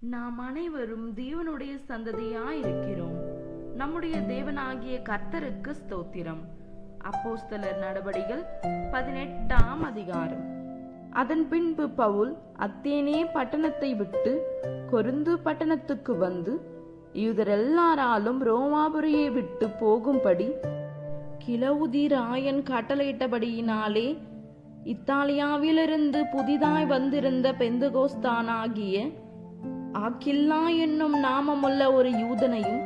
நாம் அனைவரும் தேவனுடைய சந்ததியாயிருக்கிறோம். நம்முடைய தேவனாகிய கர்த்தருக்கு ஸ்தோத்திரம். அப்போஸ்தலர் நடபடிகள் பதினெட்டாம் அதிகாரம். அதன் பின்பு பவுல் அத்தேனே பட்டணத்தை விட்டு கொருந்து பட்டணத்துக்கு வந்து யூதரெல்லாராலும் ரோமாபுரியை விட்டு போகும்படி கிளவுதி ராயன் கட்டளையிட்டபடியினாலே இத்தாலியாவிலிருந்து புதிதாய் வந்திருந்த பெந்துகோஸ்தானாகிய ஆக்கில்லா என்னும் நாமமுள்ள ஒரு யூதனையும்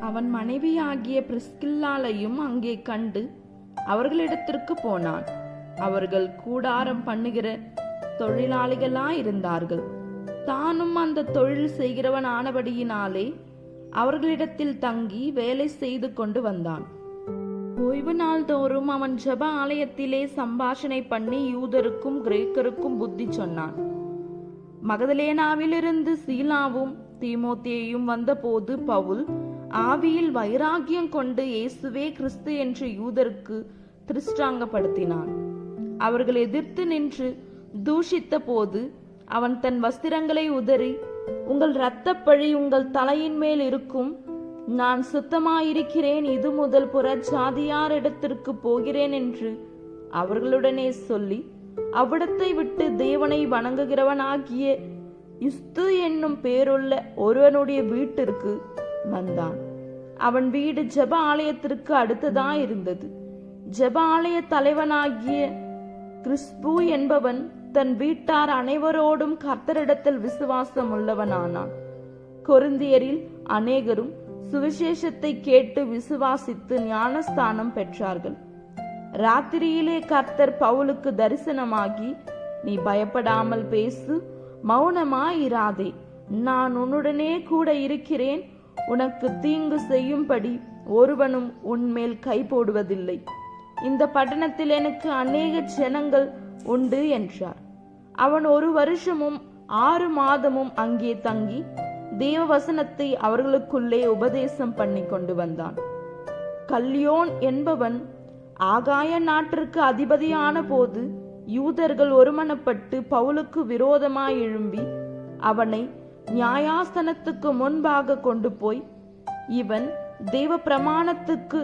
அவன் மனைவியாகிய பிரிஸ்கில்லாலையும் அங்கே கண்டு அவர்களிடத்திற்கு போனான். அவர்கள் கூடாரம் பண்ணுகிற தொழிலாளிகளாயிருந்தார்கள். தானும் அந்த தொழில் செய்கிறவன் ஆனபடியினாலே அவர்களிடத்தில் தங்கி வேலை செய்து கொண்டு வந்தான். ஓய்வு நாள் தோறும் அவன் ஜெப ஆலயத்திலே சம்பாஷணை பண்ணி யூதருக்கும் கிரேக்கருக்கும் புத்தி சொன்னான். மகதலேனாவிலிருந்து சீலாவும் தீமோத்தேயும் வந்தபோது பவுல் ஆவியில் வைராகியம் கொண்டு இயேசுவே கிறிஸ்து என்று யூதருக்கு திருஷ்டாங்கப்படுத்தினான். அவர்கள் எதிர்த்து நின்று தூஷித்த போது அவன் தன் வஸ்திரங்களை உதறி உங்கள் இரத்தப்பழி உங்கள் தலையின் மேல் இருக்கும். நான் சுத்தமாயிருக்கிறேன். இது முதல் புற ஜாதியாரிடத்திற்கு போகிறேன் என்று அவர்களுடனே சொல்லி அவ்விடத்தை விட்டு தேவனை வணங்குகிறவனாகிய இஸ்து என்னும் பேருள்ள ஒருவனுடைய வீட்டிற்கு வந்தான். அவன் வீடு ஜெப ஆலயத்திற்கு அடுத்ததா இருந்தது. ஜெப ஆலய தலைவனாகிய கிறிஸ்பு என்பவன் தன் வீட்டார் அனைவரோடும் கர்த்தரிடத்தில் விசுவாசம் உள்ளவனானான் கொருந்தியரில் அநேகரும் சுவிசேஷத்தை கேட்டு விசுவாசித்து ஞானஸ்தானம் பெற்றார்கள். ராத்திரியிலே கர்த்தர் பவுலுக்கு தரிசனமாகி நீ பயப்படாமல் பேசு மௌனமாயிராதே. நான் உன்னுடனே கூட இருக்கிறேன். உனக்கு தீங்கு செய்யும்படி ஒருவனும் உன்மேல் கை போடுவதில்லை. இந்த பட்டணத்தில் எனக்கு அநேக ஜனங்கள் உண்டு என்றார். அவன் ஒரு வருஷமும் ஆறு மாதமும் அங்கே தங்கி தேவ வசனத்தை அவர்களுக்குள்ளே உபதேசம் பண்ணி கொண்டு வந்தான். கல்யோன் என்பவன் ஆகாய நாட்டிற்கு அதிபதியான போது யூதர்கள் ஒருமனப்பட்டு பவுலுக்கு விரோதமாய் எழும்பி அவனை நியாயாஸ்தனத்துக்கு முன்பாக கொண்டு போய் இவன் தேவ பிரமாணத்துக்கு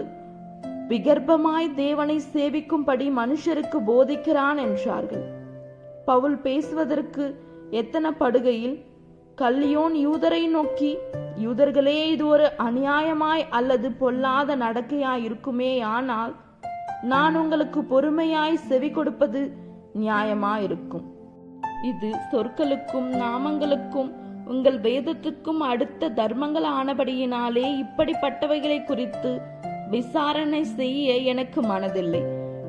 விகர்ப்பமாய் தேவனை சேவிக்கும்படி மனுஷருக்கு போதிக்கிறான் என்றார்கள். பவுல் பேசுவதற்கு எத்தனை படுகையில் கல்லியோன் யூதரை நோக்கி யூதர்களே இது ஒரு அநியாயமாய் அல்லது பொல்லாத நடக்கையாய் இருக்குமே ஆனால் நான் உங்களுக்கு பொறுமையாய் செவி கொடுப்பது நியாயமாயிருக்கும். இது சொற்களுக்கும் நாமங்களுக்கும் உங்கள் வேதத்துக்கும் அடுத்த தர்மங்கள் ஆனபடியினாலே இப்படிப்பட்டவைகளை குறித்து விசாரணை செய்ய எனக்கு மனதில்லை.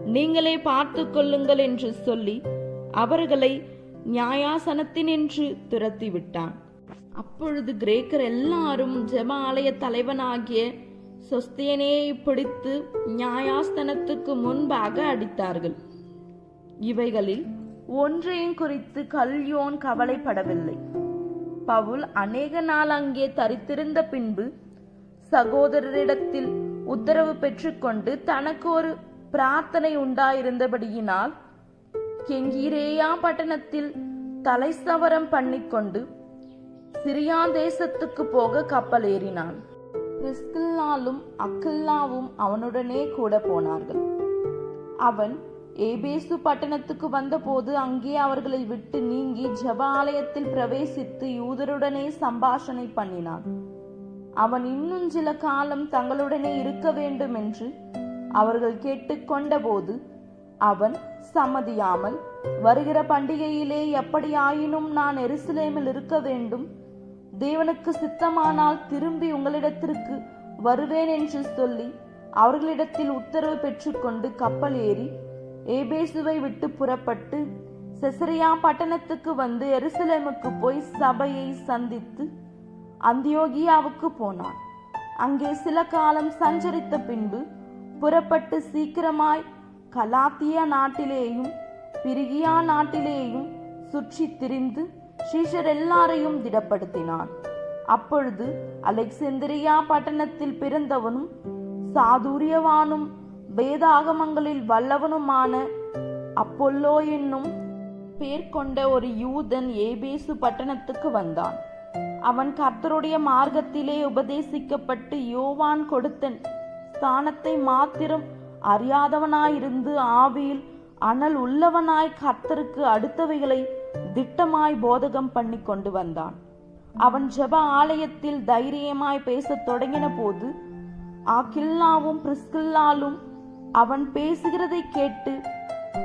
நீங்களே பார்த்து கொள்ளுங்கள் என்று சொல்லி அவர்களை நியாயாசனத்தினின்று துரத்திவிட்டான். அப்பொழுது கிரேக்கர் எல்லாரும் ஜெப ஆலய தலைவனாகிய சொஸ்தியனையை பிடித்து நியாயாஸ்தனத்துக்கு முன்பாக அடித்தார்கள். இவைகளில் ஒன்றையும் குறித்து கல்யோன் கவலைப்படவில்லை. பவுல் அநேக நாள் அங்கே தரித்திருந்த பின்பு சகோதரரிடத்தில் உத்தரவு பெற்றுக்கொண்டு தனக்கு ஒரு பிரார்த்தனை உண்டாயிருந்தபடியினால் கெங்கீரேயா பட்டணத்தில் தலைசவரம் பண்ணிக்கொண்டு சிரியா தேசத்துக்கு போக கப்பல் ஏறினான் பிரிஸ்கில்லாலும் அக்கில்லாவும் அவனுடனே கூட போனார்கள். அவன் ஏபேசு பட்டணத்துக்கு வந்தபோது அங்கே அவர்களை விட்டு நீங்கி ஜப ஆலயத்தில் பிரவேசித்து யூதருடனே சம்பாஷணை பண்ணினான். அவன் இன்னும் சில காலம் தங்களுடனே இருக்க வேண்டும் என்று அவர்கள் கேட்டுக்கொண்டபோது அவன் சம்மதியாமல் வருகிற பண்டிகையிலே எப்படியாயினும் நான் எருசலேமில் இருக்க வேண்டும் தேவனுக்கு சித்தமானால் திரும்பி உங்களிடத்திற்கு வருவேன் என்று சொல்லி அவர்களிடத்தில் உத்தரவு பெற்றுக்கொண்டு கப்பல் ஏறி ஏபேசுவை விட்டு புறப்பட்டு செசரியா பட்டணத்துக்கு வந்து எருசலேமுக்கு போய் சபையை சந்தித்து அந்தியோகியாவுக்கு போனான். அங்கே சில காலம் சஞ்சரித்த பின்பு புறப்பட்டு சீக்கிரமாய் கலாத்தியா நாட்டிலேயும் பிரிகியா நாட்டிலேயும் சுற்றி திரிந்து சீஷர் எல்லாரையும் திடப்படுத்தினான். அப்பொழுது அலெக்சந்திரியா பட்டணத்தில் பிறந்தவனும் சாதுரியவானும் வேதாகமங்களில் வல்லவனுமான அப்பொல்லோ என்னும் பேர் கொண்ட ஒரு யூதன் ஏபேசு பட்டணத்துக்கு வந்தான். அவன் கர்த்தருடைய மார்க்கத்திலே உபதேசிக்கப்பட்டு யோவான் கொடுத்த ஸ்தானத்தை மாத்திரம் அறியாதவனாயிருந்து ஆவியில் அனல் உள்ளவனாய் கர்த்தருக்கு அடுத்தவைகளை திட்டமாய் போதகம் பண்ணி கொண்டு வந்தான். அவன் ஜெப ஆலயத்தில் தைரியமாய் பேசத் தொடங்கின போது ஆக்கில்லாவும் பிரிஸ்கில்லாலும் அவன் பேசுகிறதை கேட்டு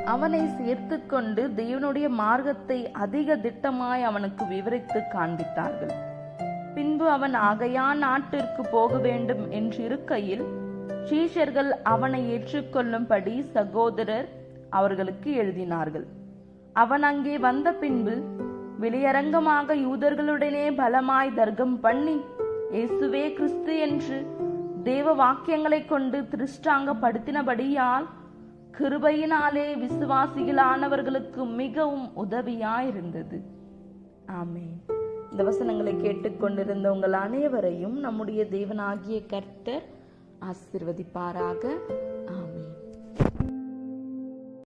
அவனை சேர்த்து கொண்டு தேவனுடைய மார்க்கத்தை அதிக திட்டமாய் அவனுக்கு விவரித்து காண்பித்தார்கள். பின்பு அவன் ஆகையா நாட்டிற்கு போக வேண்டும் என்றிருக்கையில் சீஷர்கள் அவனை ஏற்றுக்கொள்ளும்படி சகோதரர் அவர்களுக்கு எழுதினார்கள். அவன் அங்கே வந்த பின்பு வெளியரங்கமாக யூதர்களுடனே பலமாய் தர்க்கம் பண்ணி இயேசுவே கிறிஸ்து என்று தேவ வாக்கியங்களைக் கொண்டு திருஷ்டாங்கப்படுத்தினபடியால் கிருபையினாலே விசுவாசிகளானவர்களுக்கு மிகவும் உதவியாயிருந்தது. ஆமென். இந்த வசனங்களை கேட்டுக்கொண்டிருந்த உங்கள் அனைவரையும் நம்முடைய தேவனாகிய கர்த்தர் ஆசிர்வதிப்பாராக.